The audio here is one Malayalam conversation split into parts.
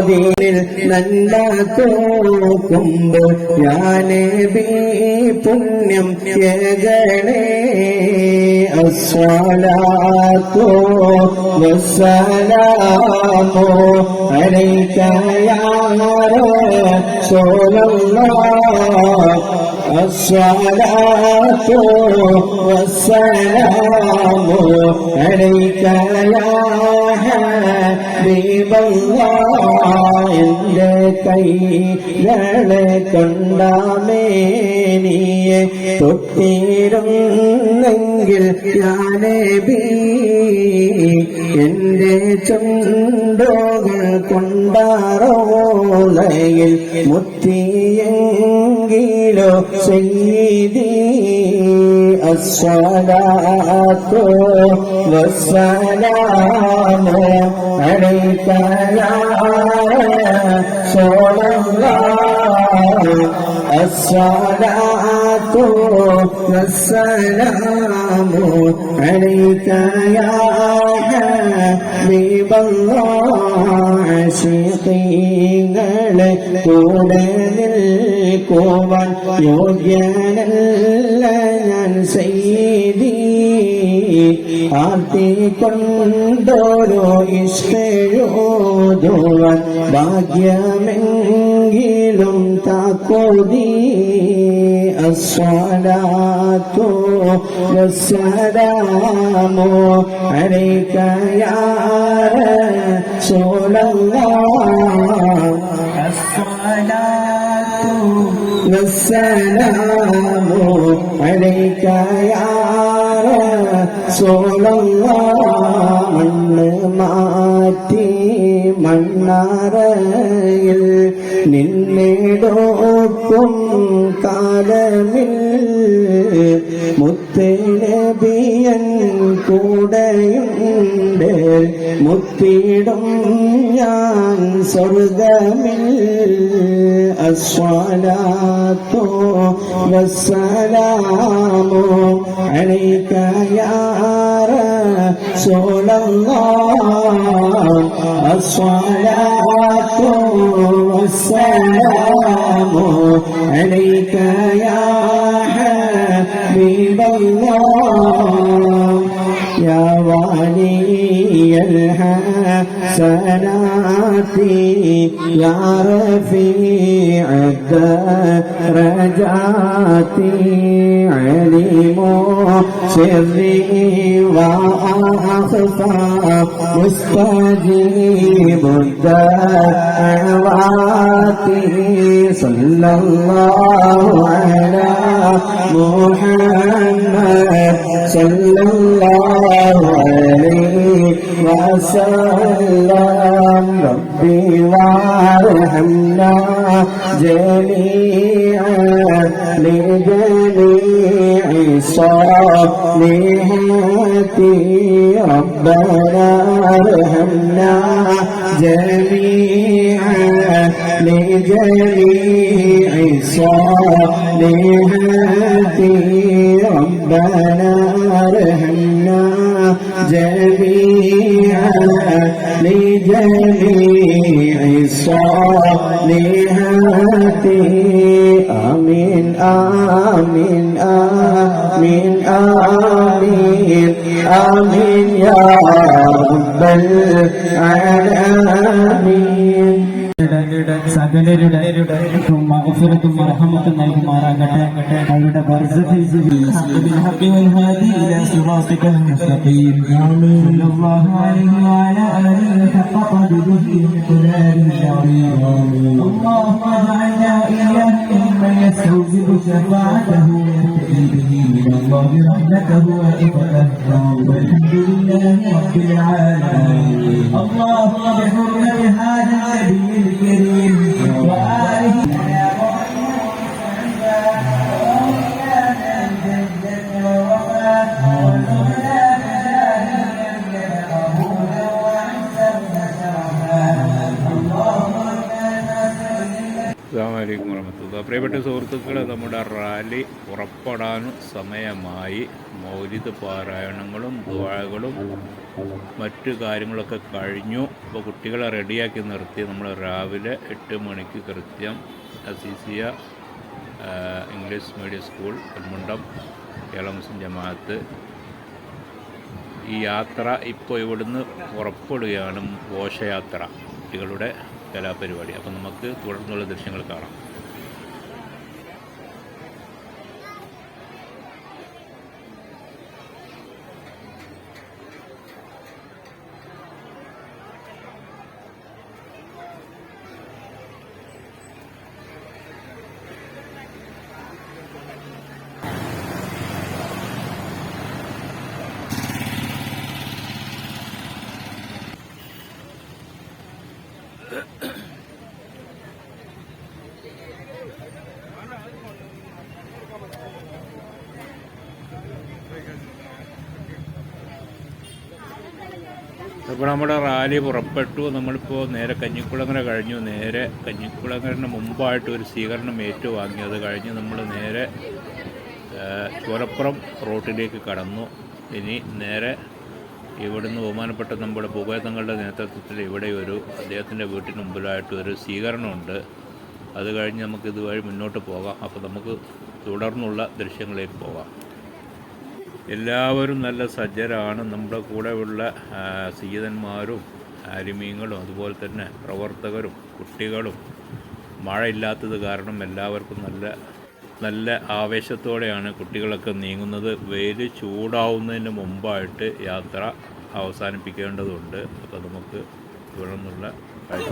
മൗലോദോദീനിൽ നല്ല തോക്കുമ്പോൾ ഞാനബി പുണ്യം യഗണേ അസ്വലാത്തോ വസ്സലാമോ അലൈക യാ റസൂലല്ലാഹ് الصلاة والسلام عليك يا حبيب الله എന്റെ കൈകളെ കൊണ്ടാമേനിയെ തൊട്ടിരുന്നെങ്കിൽ ഞാനേബി എന്റെ ചുണ്ടോകൾ കൊണ്ടാറോളയിൽ മുത്തിയെങ്കിലോ ആകിലോ സയ്യിദി അസ്സലാത്തു വസ്സലാമു അലൈക യാ റസൂലല്ലാഹ് യോഗ്യനല്ല ഞാൻ ചെയ്തി ആർത്തിക്കൊണ്ടോരോ ഇഷ്ടോതുവാൻ ഭാഗ്യമെങ്കിലും താക്കോതി അസ്വലാത്തോ വസ്സലാമോ കയാര യാ والسلام عليك يا رسول الله മണ്ണ് മാറ്റി മണ്ണാറയിൽ നിന്നിടോക്കും കാലമിൽ മുത്തനബിയൻ കൂടെയുണ്ട് മുത്തിടും ഞാൻ സ്വർഗമിൽ അസ്വലാത്തോ വസ്സലാമോ عليك يا رسول الله الصلاة والسلام عليك يا حبيب الله والي الحسنات يا رفيع الدرجات عليم سري وأخفى مستجيب الدعوات صلى الله على محمد صلى الله عليه وسلم ربي وارحمنا جميعا لجميع الصالحات ربنا ارحمنا جميعا لجميع الصالحات ربنا ارحمنا جميعا لجميع الصالحات آمين آمين آمين آمين آمين يا رب العالمين സകലരുടെ മഹഫിറത്തും റഹമത്തും നൽകുമാറാകട്ടെ അവരുടെ ബർസത്തിൽ بالحق والهادي إلى صراطك المستقيم آمين صلى الله عليه وعلى آله حق قدره ومقداره العظيم اللهم اجعلنا إياه ممن يستوجب شفاعته ويرتقي به إلى الله رحمته وعفته والحمد لله رب العالمين اللهم بحرمة هذا النبي الكريم പ്രിയപ്പെട്ട സുഹൃത്തുക്കളെ നമ്മുടെ റാലി പുറപ്പെടാനും സമയമായി. മൗലിത പാരായണങ്ങളും ദ്വാകളും മറ്റു കാര്യങ്ങളൊക്കെ കഴിഞ്ഞു. അപ്പോൾ കുട്ടികളെ റെഡിയാക്കി നിർത്തി. നമ്മൾ രാവിലെ എട്ട് മണിക്ക് കൃത്യം Aziziya English medium school Penmundam Kerala Muslim Jamaat ഈ യാത്ര ഇപ്പോൾ ഇവിടുന്ന് പുറപ്പെടുകയാണ്. ഘോഷയാത്ര കുട്ടികളുടെ കലാപരിപാടി. അപ്പം നമുക്ക് തുടർന്നുള്ള ദൃശ്യങ്ങൾ കാണാം. അപ്പോൾ നമ്മുടെ റാലി പുറപ്പെട്ടു. നമ്മളിപ്പോൾ നേരെ കഞ്ഞിക്കുളങ്ങര കഴിഞ്ഞു. നേരെ കഞ്ഞിക്കുളങ്ങരന് മുമ്പായിട്ട് ഒരു സ്വീകരണം ഏറ്റുവാങ്ങി. അത് കഴിഞ്ഞ് നമ്മൾ നേരെ ആ, ചോലപ്പുറം റോട്ടിലേക്ക് കടന്നു. ഇനി നേരെ ഇവിടുന്ന് ബഹുമാനപ്പെട്ട നമ്മുടെ പുകയത്തങ്ങളുടെ നേതൃത്വത്തിൽ ഇവിടെ ഒരു അദ്ദേഹത്തിന്റെ വീട്ടിന് മുമ്പിലായിട്ട് ഒരു സ്വീകരണമുണ്ട്. അത് കഴിഞ്ഞ് നമുക്ക് ഇതുവഴി മുന്നോട്ട് പോകാം. അപ്പോൾ നമുക്ക് തുടർന്നുള്ള ദൃശ്യങ്ങളിലേക്ക് പോകാം. എല്ലാവരും നല്ല സജ്ജരാണ്. നമ്മുടെ കൂടെയുള്ള സീതന്മാരും അരിമീങ്ങളും അതുപോലെ തന്നെ പ്രവർത്തകരും കുട്ടികളും മഴയില്ലാത്തത് കാരണം എല്ലാവർക്കും നല്ല നല്ല ആവേശത്തോടെയാണ് കുട്ടികളൊക്കെ നീങ്ങുന്നത്. വെയിൽ ചൂടാവുന്നതിന് മുമ്പായിട്ട് യാത്ര അവസാനിപ്പിക്കേണ്ടതുണ്ട്. അപ്പോൾ നമുക്ക് തുടർന്നുള്ള കാഴ്ച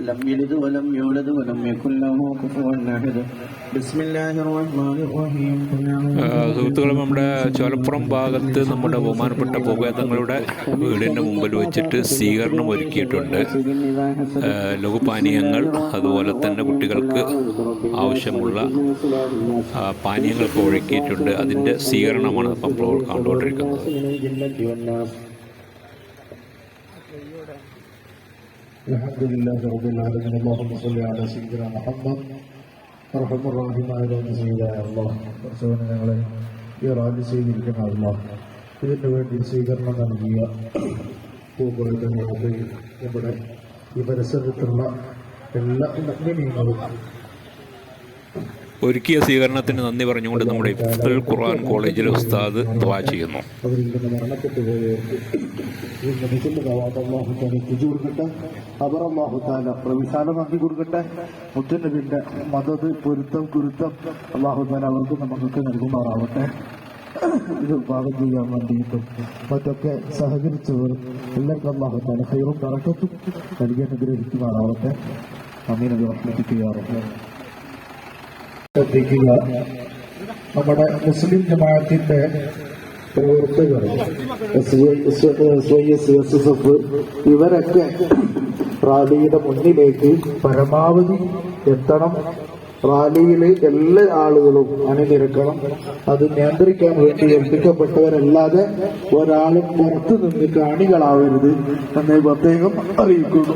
لم يلد ولم يولد ولم يكن له كفوا احد بسم الله الرحمن الرحيم قل ആ, സുഹൃത്തുക്കളെ നമ്മുടെ ചോലപ്പുറം ഭാഗത്ത് നമ്മുടെ ബഹുമാനപ്പെട്ട പുകയത്തങ്ങളുടെ വീടിൻ്റെ മുമ്പിൽ വെച്ചിട്ട് സ്വീകരണം ഒരുക്കിയിട്ടുണ്ട് ആ, ലഘുപാനീയങ്ങൾ അതുപോലെ തന്നെ കുട്ടികൾക്ക് ആവശ്യമുള്ള ആ, പാനീയങ്ങളൊക്കെ ഒരുക്കിയിട്ടുണ്ട് അതിൻ്റെ സ്വീകരണമാണ് ഇപ്പം ഇപ്പോൾ കണ്ടുകൊണ്ടിരിക്കുന്നത് الحمد لله رب العالمين اللهم صل على سيدنا محمد അർഹം റാഹിമായിരുന്നു ചെയ്തായ അള്ളാഹ് കർഷകനെ ഞങ്ങളെ ഈ റാലി സ്വീകരിക്കുന്ന അള്ളാഹ് ഇതിനു വേണ്ടി സ്വീകരണം നൽകിയ പൂങ്കുളത്തെ ഇവിടെ ഈ പരിസരത്തുള്ള എല്ലാ നഗ്നീയങ്ങളും ഒരുക്കിയ സ്വീകരണത്തിന് നന്ദി പറഞ്ഞുകൊണ്ട് നമ്മുടെ ഇഫ്തുൽ ഖുർആൻ കോളേജിലെ ഉസ്താദ് ദ്വാ ചെയ്യുന്നു. അവർ അള്ളാഹുത്താല പ്രവിശാലമാക്കി കൊടുക്കട്ടെ. മുത്തനബിന്റെ പൊരുത്തം കുരുത്തം അള്ളാഹുത്താല അവർക്ക് നമുക്ക് നൽകുമാറാവട്ടെ. ഇത് പാകം ചെയ്യാൻ വേണ്ടിയിട്ടും മറ്റൊക്കെ സഹകരിച്ചവർ എല്ലാവർക്കും അള്ളാഹുത്താല ഹൈറും കറക്കത്തും നൽകി അനുഗ്രഹിക്കുമാറാവട്ടെ. അമീനബി റഹ്മത്തിക്കാറുണ്ട് ശ്രദ്ധിക്കുക. നമ്മുടെ മുസ്ലിം ജമാഅത്തിന്റെ പ്രവർത്തകർ ഇവരൊക്കെ റാലിയുടെ മുന്നിലേക്ക് പരമാവധി എത്തണം. റാലിയിൽ എല്ലാ ആളുകളും അണിനിരക്കണം. അത് നിയന്ത്രിക്കാൻ വേണ്ടി ഏൽപ്പിക്കപ്പെട്ടവരല്ലാതെ ഒരാളും പുറത്തു നിന്ന് കാണികളാവരുത് എന്ന് പ്രത്യേകം അറിയിക്കുന്നു.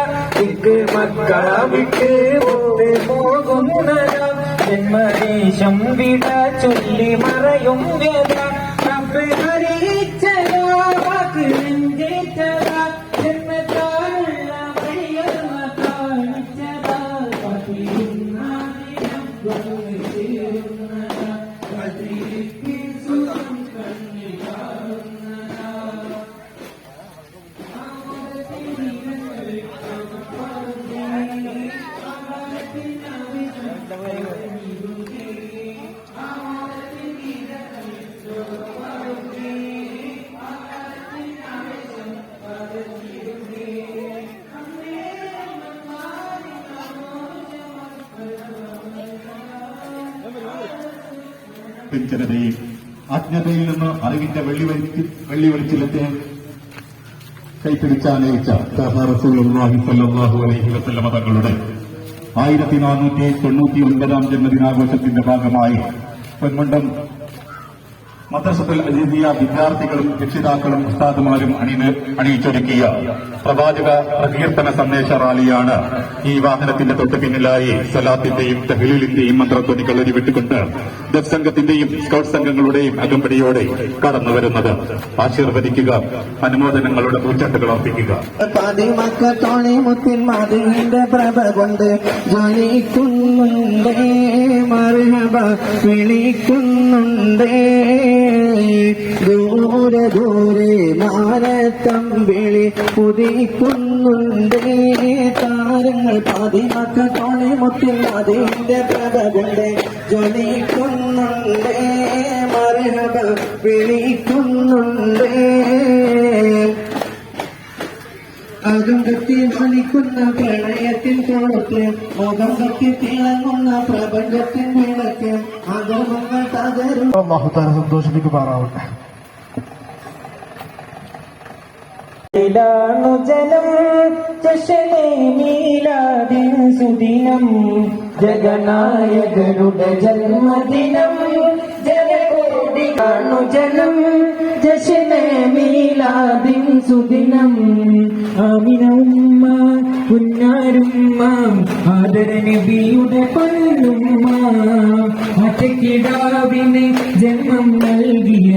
ഇക്ക് മക്കാവിട്ട് ഒത്ത് പോകുന്നതാ ജന്മദേശം വിട ചൊല്ലി മറയും വ്യത ജനതയെ അജ്ഞതയിൽ നിന്ന് അറിവിന്റെ വെള്ളി വെള്ളി വെളിച്ചിലത്തെ കൈപ്പിടിച്ചാനയിച്ച ആയിരത്തി നാനൂറ്റി തൊണ്ണൂറ്റി ഒൻപതാം ജന്മദിനാഘോഷത്തിന്റെ ഭാഗമായി പൊന്മുണ്ടം മദ്രസത്തുൽ അജീദിയ വിദ്യാർത്ഥികളും രക്ഷിതാക്കളും ഉസ്താദുമാരും അണിന് അണിയിച്ചൊരുക്കിയ പ്രവാചക പ്രകീർത്തന സന്ദേശ റാലിയാണ് ഈ വാഹനത്തിന്റെ തൊട്ട് പിന്നിലായി സലാത്തിന്റെയും തഹ്ലീലിന്റെയും മന്ത്രധ്വനികൾ ഉരുവിട്ടുകൊണ്ട് ദഫ് സംഘത്തിന്റെയും സ്കൌട്ട് സംഘങ്ങളുടെയും അകമ്പടിയോടെ കടന്നു വരുന്നത്. ആശീർവദിക്കുക അനുമോദനങ്ങളുടെ പൂച്ചട്ടുകൾ അർപ്പിക്കുക. പതിമക്കത്തോണി മുത്തിൻ വിളിക്കുന്നുണ്ടേ. ദൂരെ ദൂരെ മാനത്തമ്പിളി ഉദിക്കുന്നുണ്ട്. താരങ്ങൾ പതിമക്കത്തോണി മുത്തിൻ അതിന്റെ പ്രഭ കൊണ്ട് ജ്വലിക്കുന്നുണ്ട്. മറുഹബ വിളിക്കുന്നുണ്ടേ. അതും കത്തി ധ്വനിക്കുന്ന പ്രണയത്തിൻ കോളത്ത് മുഖം തിളങ്ങുന്ന പ്രപഞ്ചത്തിൻ വിളക്ക്. അധർമ്മങ്ങൾ തകരും. അള്ളാഹുത്താല സന്തോഷിപ്പിക്കുമാറാവട്ടെ ിലാണു ജനം ജശനെ മീലാദിൻ സുദിനം. ജഗനായകരുടെ ജന്മദിനം. ജനകോടി കാണു ജനം ജശനെ മീലാദിൻ സുദിനം ആമിന ഉമ്മ കുഞ്ഞാരുമ്മ ആദര നബിയുടെ പൊന്നുമ്മ അറ്റക്കിടാവിന് ജന്മം നൽകിയ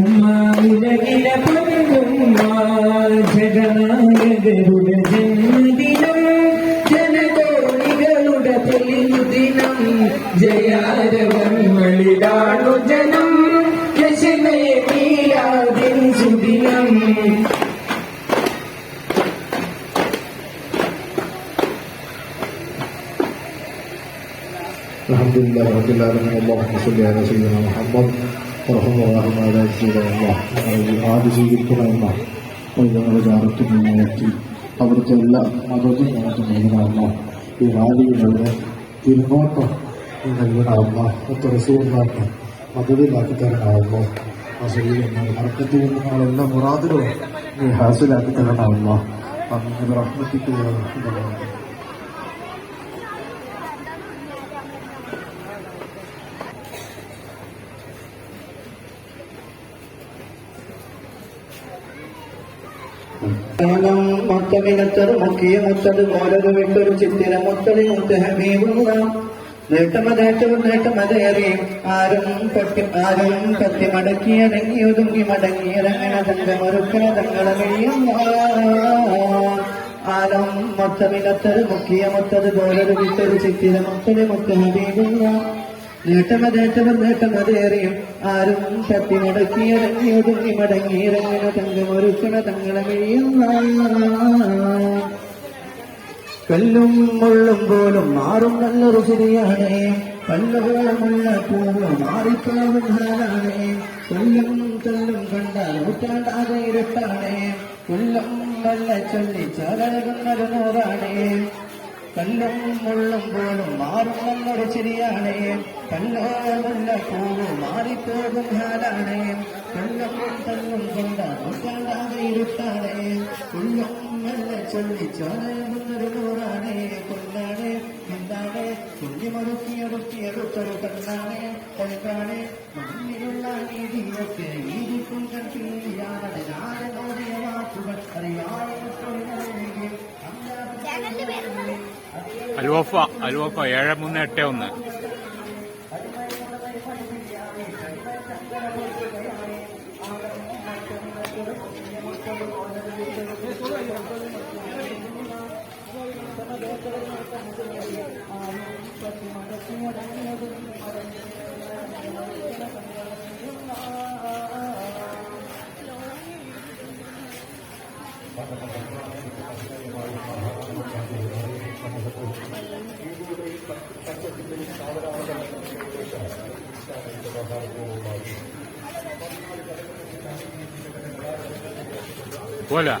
ഉമ്മ ഉലകിലെ الحمد لله رب العالمين اللهم صل على سيدنا محمد ورحمة الله على سيدنا الله ആദ്യ സ്വീകരിക്കണമെന്ന വൈദ്യങ്ങളുടെ ജാറത്തിന് നോക്കി അവിടുത്തെ എല്ലാ മതവും നമുക്ക് നൽകണമെന്ന ഈ റാലികളുടെ തിരുനോട്ടം നീ നൽകണമെന്ന ഒത്ത റസൂറിനാക്കി മതത്തിലാക്കി തരണമല്ലോ ആ ശരീരം മറക്കത്തിൽ നിന്ന് നമ്മളെല്ലാം മുറാദിലും നീ ഹാസിലാക്കി തരണമല്ലോ അങ്ങനെ റഹ്മത്തിക്കുക ം മൊത്തമിനത്തൊരു മുക്കിയ മുത്തത് മോലത് വിട്ടൊരു ചിത്തിര മുത്തടി മുത്ത ഹബീബുള്ള നേട്ടമതേറ്റവും നേട്ടമതേറിയും ആരും പറ്റി ആരും കത്തി മടക്കിയടങ്ങി ഒതുങ്ങി മടങ്ങിയതങ്ങനെ തന്റെ മറുക്കന വെളിയുന്ന ആരം മൊത്തമിനത്തൊരു മുക്കിയ മുത്തത് പോലൊരു വിട്ടൊരു ചിത്തിര മുത്തടി മുത്ത നേട്ടമതേറ്റവും നേട്ടമതേറിയും ആരും ശക്തി മുടക്കിയിറങ്ങി ഒതുങ്ങി മടങ്ങിയിറങ്ങിന തങ്കമൊരുക്കണ തങ്ങളെ കല്ലും മുള്ളും പോലും മാറും ശരിയാണ് കല്ലുപോലുമുള്ള പൂവ് മാറിപ്പോകും ഹാലാണ് കൊല്ലും തല്ലും കണ്ടാൽ നൂറ്റാണ്ടാതെ ഇരുട്ടാണ്. കൊല്ലം വല്ല ചൊല്ലി ചരകുന്നൊരു നൂറാണ്. കല്ലും മുള്ളും പോലും മാറും നല്ലൊരു ശരിയാണ് കല്ലോമല്ല പൂവ് മാറിപ്പോകും ഹാലാണ്. കൊല്ലും തല്ലും കണ്ടാൽ നൂറ്റാണ്ടാകെ ഇരുട്ടാണ്. കൊല്ലും നല്ല ചൊല്ലി ചാലകുന്നൊരു നൂറാണ്. കൊല്ലാണ് എന്താണ് കുഞ്ഞുമറുക്കിയറുക്കിയറുത്തൊരു കണ്ണാണ് കൊണ്ടാണ് മണ്ണിലുള്ള നീതിയൊക്കെ ഈരിക്കും കണ്ടിയാണ് ഞാനോടിയ വാക്കുകൾ അറിയാതെ അലുവഫ അലുവഫ ഏഴ് മൂന്ന് എട്ട് ഒന്ന് പോലെ Olha,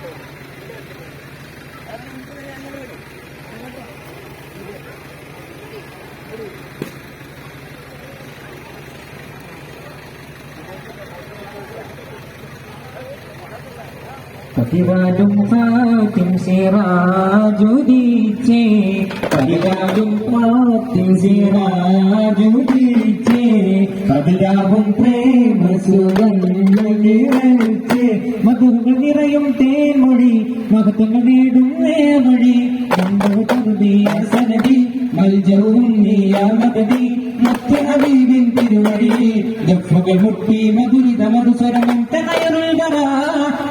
പതിവാലും പാത്തിൻ സിറാജുദീച്ചേ പതിവാലും പാത്തിൻ സിറാജുദീച്ചേ പതിരാവും പ്രേമ സുഗന്ധ മധുകൾ നിറയും തേൻമൊഴി മഹത്വങ്ങൾ നേടും നേവഴി കരുതിയ സനതി മൽജവും നീയാമതി മറ്റ് ഹബീബിൻ തിരുവഴി ജഫ്ഫുകൾ മുട്ടി മധുരിത മധുസ്വരമം തകയറുൽ വരാ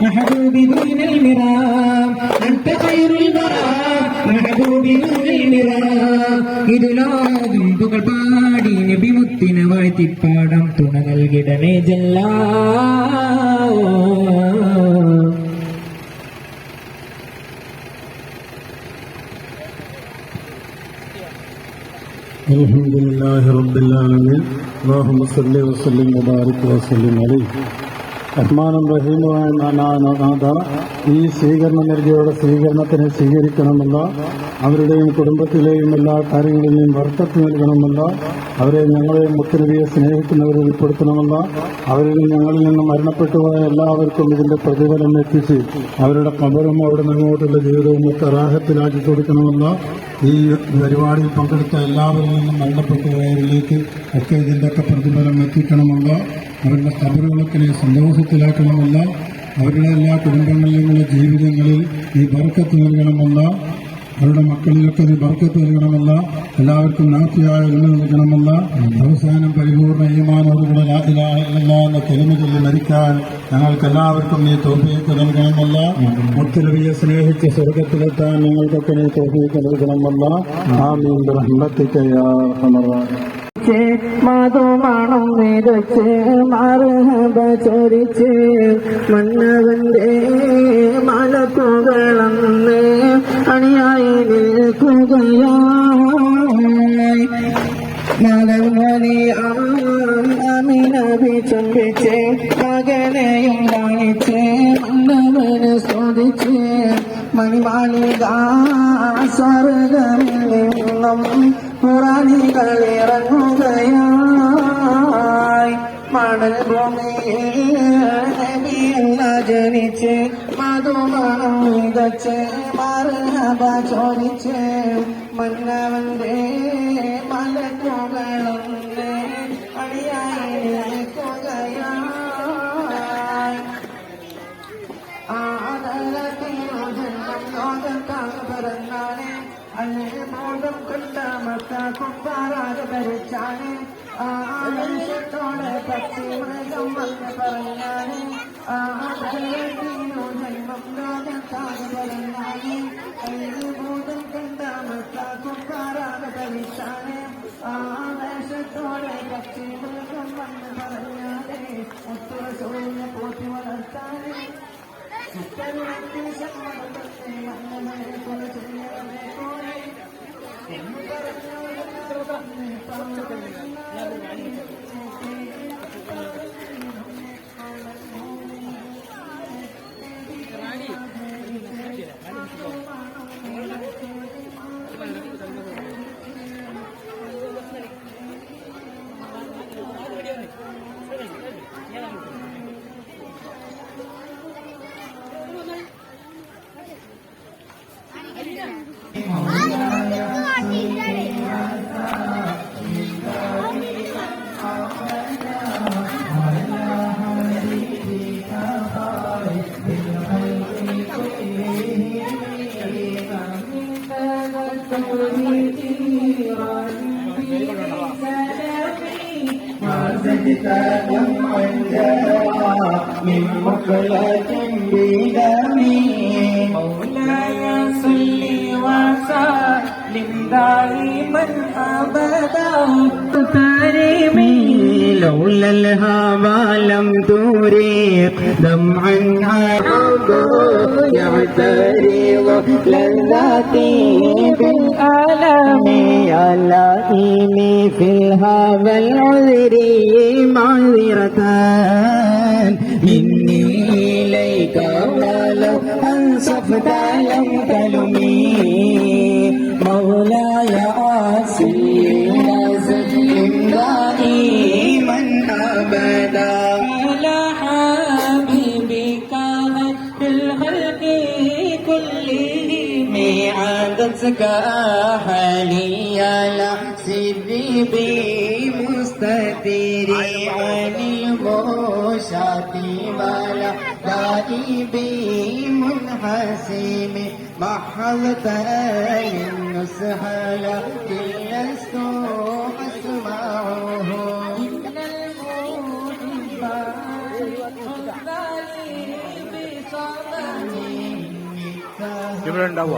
محبوب نور المرام أنت خير البراء محبوب نور المرام ഇതിലാതും പുകൾ പാടി നബി മുത്തിനെ വാഴ്ത്തിപ്പാടം തുണ നൽകിടണേ ജല്ലാ الحمد لله رب العالمين اللهم صل وسلم وبارك وسلم عليه റഹ്മാനും റഹീമുമായ നാഥ ഈ സ്വീകരണ നൽകിയവരുടെ സ്വീകരണത്തിന് സ്വീകരിക്കണമെന്ന അവരുടെയും കുടുംബത്തിലെയും എല്ലാ കാര്യങ്ങളിലെയും വർക്കത്ത് നൽകണമെന്ന അവരെ ഞങ്ങളെ മുത്തനബിയെ സ്നേഹിക്കുന്നവരിൽ ഉൾപ്പെടുത്തണമെന്ന അവരിൽ ഞങ്ങളിൽ നിന്ന് മരണപ്പെട്ടുപോയ എല്ലാവർക്കും ഇതിന്റെ പ്രതിഫലം എത്തിച്ച് അവരുടെ കബറും അവിടെ നിന്നോട്ടുള്ള ജീവിതവും ഒക്കെ റാഹത്തിലാക്കി കൊടുക്കണമെന്ന ഈ പരിപാടിയിൽ പങ്കെടുത്ത എല്ലാവരിൽ നിന്നും മരണപ്പെട്ടുപോയവരിലേക്ക് ഒക്കെ ഇതിന്റെയൊക്കെ പ്രതിഫലം എത്തിക്കണമെന്ന അവരുടെ കബറുകളൊക്കെ സന്തോഷത്തിലാക്കണമെന്ന അവരുടെ എല്ലാ കുടുംബങ്ങളിലുമുള്ള ജീവിതങ്ങളിൽ ഈ ബർക്കത്ത് നൽകണമെന്ന അവരുടെ മക്കളിലൊക്കെ ഈ ബർക്കത്ത് നൽകണമെന്ന എല്ലാവർക്കും നാത്തിയായ ഇന്ന് നൽകണമെന്ന അവസാനം പരിപൂർണ ഈമാനോടുകൂടെ എന്ന തെളിമ ചൊല്ലി മരിക്കാൻ ഞങ്ങൾക്ക് എല്ലാവർക്കും നീ തോഫിയൊക്കെ നൽകണമെന്ന മുത്തലവിയെ സ്നേഹിച്ച് സ്വർഗത്തിലെത്താൻ ഞങ്ങൾക്കൊക്കെ നീ തോഫിയൊക്കെ നൽകണമെന്ന ആമീൻ റഹ്മത്തിക്കയാ മധുമണം നിരച്ച് മറുഹബ ചൊരിച്ച് മന്നവന്റെ മലക്കുകളന്ന് അണിയായി നിൽക്കുകയായി മകമണി അമിനഭി ചുംബിച്ച് മകനെയും കാണിച്ച് മന്നവന് സ്തുതിച്ച് മണിമാലിക സ്വർഗമിൽ നിന്നും പുറാണികളിറങ്ങുകയായി മണൽ ഭൂമിയിൽ ജനിച്ച് മധുമണം മർഹബ ചോദിച്ച് മന്നവന്റെ മലക്കുകളൊന്ന് അടിയായി നിൽക്കുകയായി. ലോകത്താണ് പിറന്നാണ് അല്ലേബോധം കൊണ്ട മക്ക കുപ്പാറാതെ ഭരിച്ചാണ് ആവേശത്തോടെ പക്ഷി മൃഗം വന്ന് പറഞ്ഞാണ് ആദരത്തിനു ജന്മം ലോകത്താണ് പിറന്നാണ് അല്ലേബോധം കൊണ്ട മക്ക കുപ്പാറാതെ ഭരിച്ചാണ് ആവേശത്തോടെ പക്ഷി മൃഗം വന്ന് പറഞ്ഞാണ് ഒത്തുവ സൂര്യ പോറ്റി വളർത്താന് ചിത്തനുറക്കി സമ്മതം തന്നെ മന്നമനെ പോലെ من مخلة بدمي مولاي صل وسلم دائما ابدا كريمي لولا الهوى لم تريق دمعا عرضه يعترض لذاتي بالألم يا لئيمي في الهوى العذري معذرة مني إليك ولو أنصفت لم تلمي عادتك حالي لا سري بمستدري عن المشاة ولا دائب منحسم محلت النصح لكن لست أسمعه إن المحب ഇവിടെ ഉണ്ടാവുക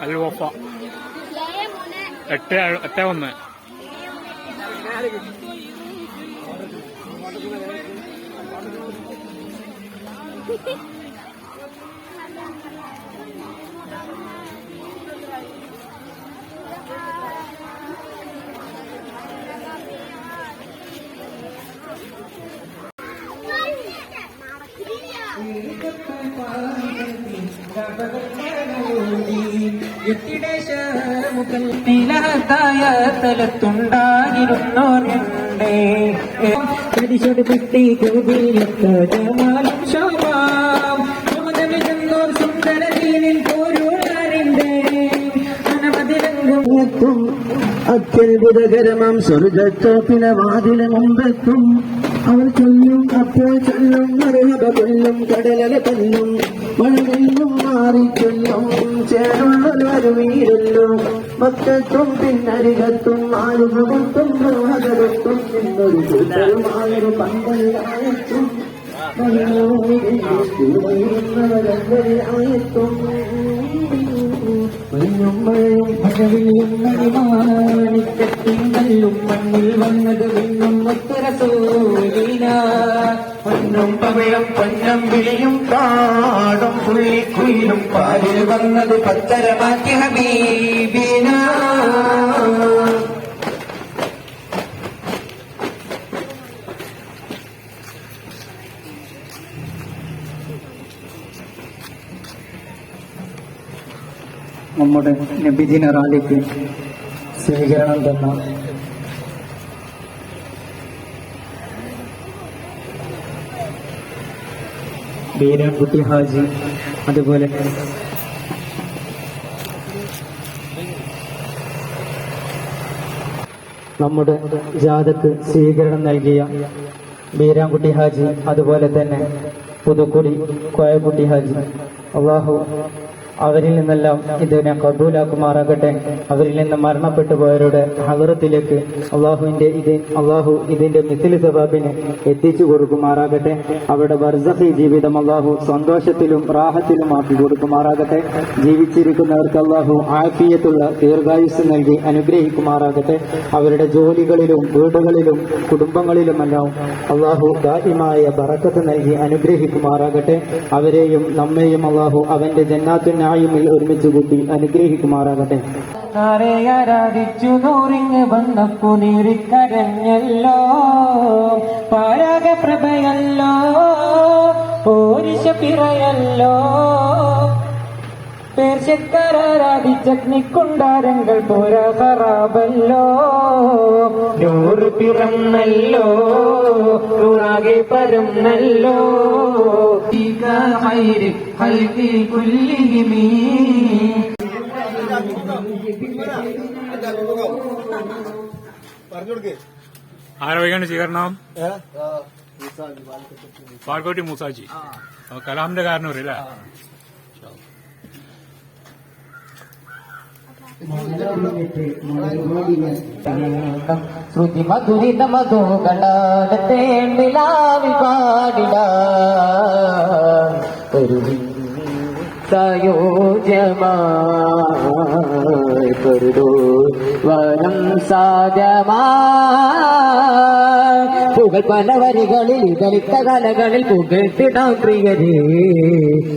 അൽവഫ എട്ട് എട്ട് ഒന്ന്. സ്ഥലത്തുണ്ടായിരുന്നോരുണ്ടേ പരിശോധ കുട്ടി അത്യത്ഭുതകരമാം സ്വർഗത്തോപ്പിന വാതില മുമ്പെത്തും അവൾ ചൊല്ലും അപ്പോൾ ചൊല്ലും മറുഹബ കൊല്ലും കടലല കൊല്ലും. മഴവെല്ലും മാറിക്കൊല്ലും ചേരുള്ളൊരു വീരല്ലോ മക്കത്തും പിന്നരികത്തും ആരുമുഖത്തും ബ്രഹ്മകരത്തും നിന്നൊരു കൂട്ടരുമായൊരു പന്തലായത്തും മഴയും ഭഗവിയും മണിമാണിക്കത്തിൻ കല്ലും മണ്ണിൽ വന്നത് വീണ്ടും ഒത്തരസോലീന പൊന്നും പവിഴം പൊന്നം വിളിയും കാടും പുള്ളിക്കുയിലും പാലിൽ വന്നത് പത്തരമാക്കി ഹബീബിന നമ്മുടെ നബിദിന റാലിക്ക് സ്വീകരണം തന്ന ബീരാൻകുട്ടി ഹാജി അതുപോലെ നമ്മുടെ ജാഥക്ക് സ്വീകരണം നൽകിയ ബീരാൻകുട്ടി ഹാജി അതുപോലെ തന്നെ പുതുക്കുടി കോയക്കുട്ടി ഹാജി. അള്ളാഹു അവരിൽ നിന്നെല്ലാം ഇതിനെ കബൂലാക്കുമാറാകട്ടെ. അവരിൽ നിന്ന് മരണപ്പെട്ടു പോയവരുടെ ഹവറത്തിലേക്ക് അള്ളാഹുവിന്റെ ഇത് അള്ളാഹു ഇതിന്റെ മിസിലി സബാബിന് എത്തിച്ചു കൊടുക്കുമാറാകട്ടെ. അവരുടെ വർസഹി ജീവിതം അള്ളാഹു സന്തോഷത്തിലും റാഹത്തിലും ആക്കി കൊടുക്കുമാറാകട്ടെ. ജീവിച്ചിരിക്കുന്നവർക്ക് അള്ളാഹു ആഫിയത്തുള്ള ദീർഘായുസ് നൽകി അനുഗ്രഹിക്കുമാറാകട്ടെ. അവരുടെ ജോലികളിലും വീടുകളിലും കുടുംബങ്ങളിലുമെല്ലാം അള്ളാഹു ദാഹിമായ ബറക്കത്ത് നൽകി അനുഗ്രഹിക്കുമാറാകട്ടെ. അവരെയും നമ്മെയും അള്ളാഹു അവന്റെ ജന്നാത്തുനായുമിൽ ഒരുമിച്ച് കൂട്ടി അനുഗ്രഹിക്കുമാറാകട്ടെ. ആരാധിച്ചു നൂറിങ് വന്നപ്പോ നീറിക്കരഞ്ഞല്ലോ. പാരാഗ പ്രഭയല്ലോ പോരിശ പിറയല്ലോ. പേർച്ചക്കരാരാധിച്ചഗ്നിക്കുണ്ടാരങ്ങൾ പോരാ ഹറാബല്ലോ. നൂറ് പിറന്നല്ലോ നൂറാകെ പരന്നല്ലോ. ആരെ വൈകാണ്ട് സ്വീകരണം? പാർക്കോട്ടി മൂസാജി. ആ, കലാമിന്റെ കാരണം അറിയില്ല ശ്രുതി മധുരിത മധുകളാടത്തെ നിലാവിൽ പാടിട. കരുതി സയോജമായി കരുതോ വരം സാധ്യമായി. പുകൾ പല വരികളിൽ ഇതളിത്ത കലകളിൽ പുകഴ്ത്തിടാം പ്രിയരേ.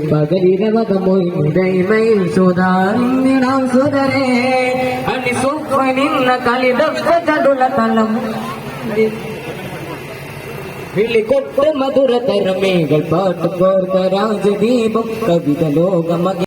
പകരിരവകമൊയ് നിടൈമയിൽ സുതാറിടാം സുതരേ. അണി സുഖനിന്ന കളിതടുള്ള തലം. मधुर मधुरतर में गल्पात गोर्द राज दीपं कविद लोग मगे